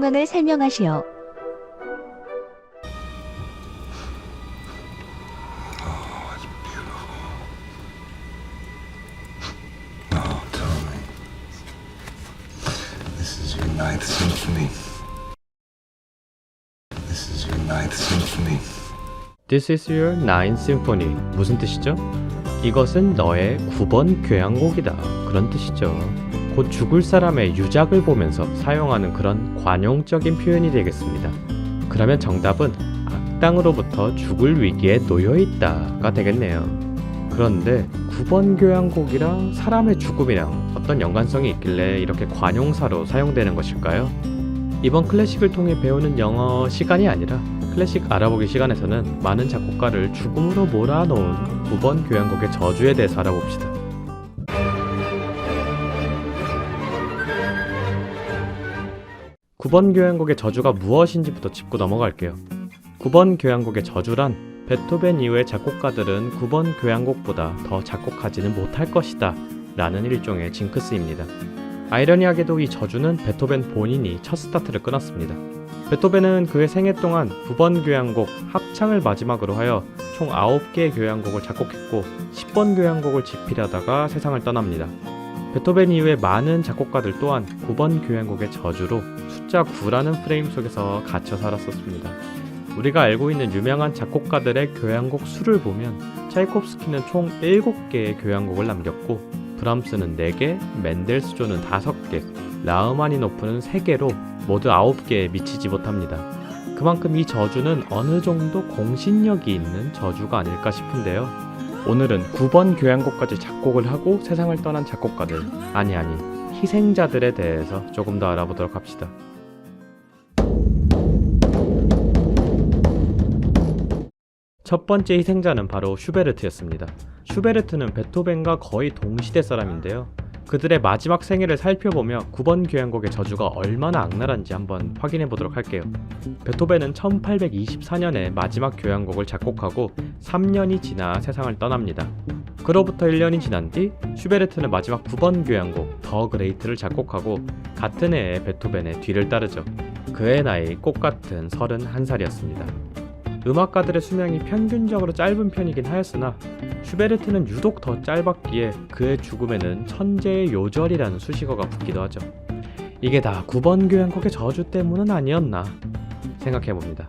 상황을 설명하시오. Oh, ninth symphony. This is your ninth symphony. This is your ninth symphony. 무슨 뜻이죠? 이것은 너의 9번 교향곡이다. 그런 뜻이죠. 곧 죽을 사람의 유작을 보면서 사용하는 그런 관용적인 표현이 되겠습니다. 그러면 정답은 악당으로부터 죽을 위기에 놓여 있다가 되겠네요. 그런데 9번 교향곡이랑 사람의 죽음이랑 어떤 연관성이 있길래 이렇게 관용사로 사용되는 것일까요? 이번 클래식을 통해 배우는 영어 시간이 아니라 클래식 알아보기 시간에서는 많은 작곡가를 죽음으로 몰아놓은 9번 교향곡의 저주에 대해서 알아봅시다. 9번 교향곡의 저주가 무엇인지부터 짚고 넘어갈게요. 9번 교향곡의 저주란 베토벤 이후의 작곡가들은 9번 교향곡보다 더 작곡하지는 못할 것이다 라는 일종의 징크스입니다. 아이러니하게도 이 저주는 베토벤 본인이 첫 스타트를 끊었습니다. 베토벤은 그의 생애 동안 9번 교향곡 합창을 마지막으로 하여 총 9개의 교향곡을 작곡했고 10번 교향곡을 집필하다가 세상을 떠납니다. 베토벤 이후에 많은 작곡가들 또한 9번 교향곡의 저주로 숫자 9라는 프레임 속에서 갇혀 살았었습니다. 우리가 알고 있는 유명한 작곡가들의 교향곡 수를 보면 차이콥스키는 총 7개의 교향곡을 남겼고 브람스는 4개, 멘델스존은 5개, 라흐마니노프는 3개로 모두 9개에 미치지 못합니다. 그만큼 이 저주는 어느 정도 공신력이 있는 저주가 아닐까 싶은데요. 오늘은 9번 교향곡까지 작곡을 하고 세상을 떠난 작곡가들, 아니 아니, 희생자들에 대해서 조금 더 알아보도록 합시다. 첫 번째 희생자는 바로 슈베르트였습니다. 슈베르트는 베토벤과 거의 동시대 사람인데요. 그들의 마지막 생애를 살펴보며 9번 교향곡의 저주가 얼마나 악랄한지 한번 확인해 보도록 할게요. 베토벤은 1824년에 마지막 교향곡을 작곡하고 3년이 지나 세상을 떠납니다. 그로부터 1년이 지난 뒤 슈베르트는 마지막 9번 교향곡 더 그레이트를 작곡하고 같은 해에 베토벤의 뒤를 따르죠. 그의 나이 꽃 같은 31살이었습니다. 음악가들의 수명이 평균적으로 짧은 편이긴 하였으나 슈베르트는 유독 더 짧았기에 그의 죽음에는 천재의 요절이라는 수식어가 붙기도 하죠. 이게 다 9번 교향곡의 저주 때문은 아니었나 생각해봅니다.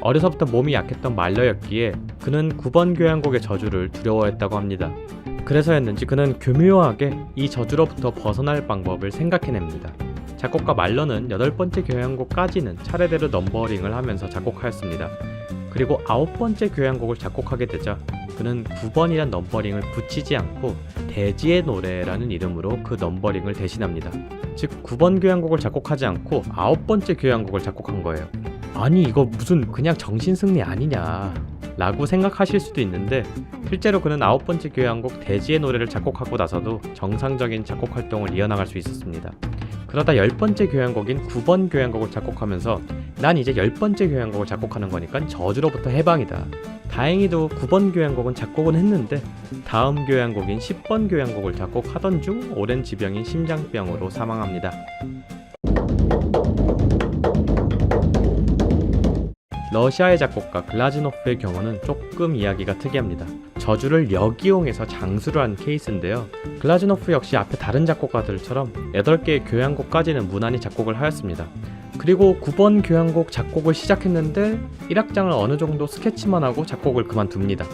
어려서부터 몸이 약했던 말러였기에 그는 9번 교향곡의 저주를 두려워했다고 합니다. 그래서였는지 그는 교묘하게 이 저주로부터 벗어날 방법을 생각해냅니다. 작곡가 말러는 여덟 번째 교향곡까지는 차례대로 넘버링을 하면서 작곡하였습니다. 그리고 아홉 번째 교향곡을 작곡하게 되자 그는 9번이란 넘버링을 붙이지 않고 대지의 노래라는 이름으로 그 넘버링을 대신합니다. 즉 9번 교향곡을 작곡하지 않고 아홉 번째 교향곡을 작곡한 거예요. 아니 이거 무슨 그냥 정신승리 아니냐 라고 생각하실 수도 있는데 실제로 그는 아홉 번째 교향곡 대지의 노래를 작곡하고 나서도 정상적인 작곡 활동을 이어나갈 수 있었습니다. 그러다 열 번째 교향곡인 9번 교향곡을 작곡하면서 난 이제 열 번째 교향곡을 작곡하는 거니까 저주로부터 해방이다. 다행히도 9번 교향곡은 작곡은 했는데 다음 교향곡인 10번 교향곡을 작곡하던 중 오랜 지병인 심장병으로 사망합니다. 러시아의 작곡가 글라즈노프의 경우는 조금 이야기가 특이합니다. 저주를 역이용해서 장수를 한 케이스인데요. 글라즈노프 역시 앞에 다른 작곡가들처럼 8개의 교향곡까지는 무난히 작곡을 하였습니다. 그리고 9번 교향곡 작곡을 시작했는데 1악장을 어느 정도 스케치만 하고 작곡을 그만둡니다.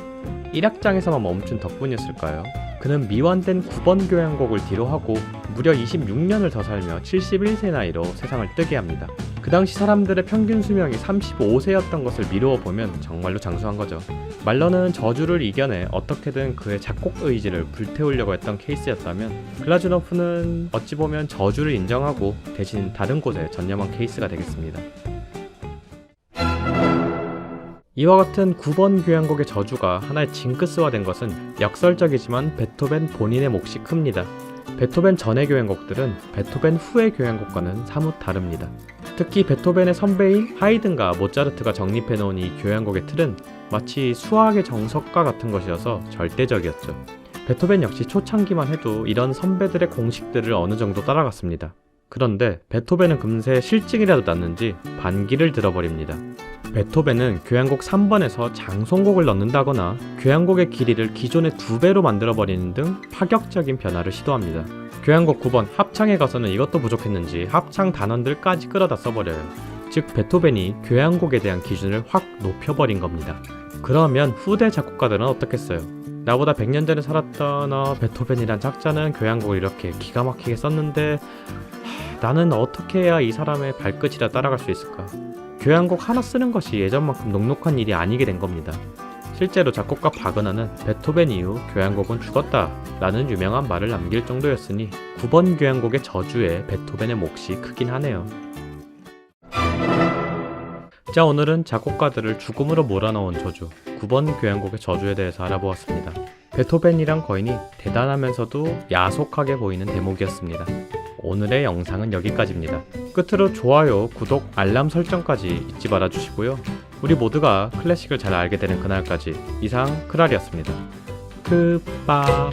1악장에서만 멈춘 덕분이었을까요? 그는 미완된 9번 교향곡을 뒤로 하고 무려 26년을 더 살며 71세 나이로 세상을 뜨게 합니다. 그 당시 사람들의 평균 수명이 35세였던 것을 미루어 보면 정말로 장수한 거죠. 말러는 저주를 이겨내 어떻게든 그의 작곡 의지를 불태우려고 했던 케이스였다면 글라즈노프는 어찌 보면 저주를 인정하고 대신 다른 곳에 전념한 케이스가 되겠습니다. 이와 같은 9번 교향곡의 저주가 하나의 징크스화된 것은 역설적이지만 베토벤 본인의 몫이 큽니다. 베토벤 전의 교향곡들은 베토벤 후의 교향곡과는 사뭇 다릅니다. 특히 베토벤의 선배인 하이든과 모차르트가 정립해 놓은 이 교향곡의 틀은 마치 수학의 정석과 같은 것이어서 절대적이었죠. 베토벤 역시 초창기만 해도 이런 선배들의 공식들을 어느 정도 따라갔습니다. 그런데 베토벤은 금세 실증이라도 났는지 반기를 들어버립니다. 베토벤은 교향곡 3번에서 장송곡을 넣는다거나 교향곡의 길이를 기존의 두 배로 만들어버리는 등 파격적인 변화를 시도합니다. 교향곡 9번 합창에 가서는 이것도 부족했는지 합창 단원들까지 끌어다 써버려요. 즉 베토벤이 교향곡에 대한 기준을 확 높여버린 겁니다. 그러면 후대 작곡가들은 어떻겠어요? 나보다 100년 전에 살았던 어, 베토벤이란 작자는 교향곡을 이렇게 기가 막히게 썼는데 하, 나는 어떻게 해야 이 사람의 발끝이라 따라갈 수 있을까? 교향곡 하나 쓰는 것이 예전만큼 녹록한 일이 아니게 된 겁니다. 실제로 작곡가 바그너는 베토벤 이후 교향곡은 죽었다 라는 유명한 말을 남길 정도였으니 9번 교향곡의 저주에 베토벤의 몫이 크긴 하네요. 자 오늘은 작곡가들을 죽음으로 몰아넣은 저주 9번 교향곡의 저주에 대해서 알아보았습니다. 베토벤이란 거인이 대단하면서도 야속하게 보이는 대목이었습니다. 오늘의 영상은 여기까지입니다. 끝으로 좋아요, 구독, 알람 설정까지 잊지 말아주시고요. 우리 모두가 클래식을 잘 알게 되는 그날까지 이상 크랄이었습니다. 크밥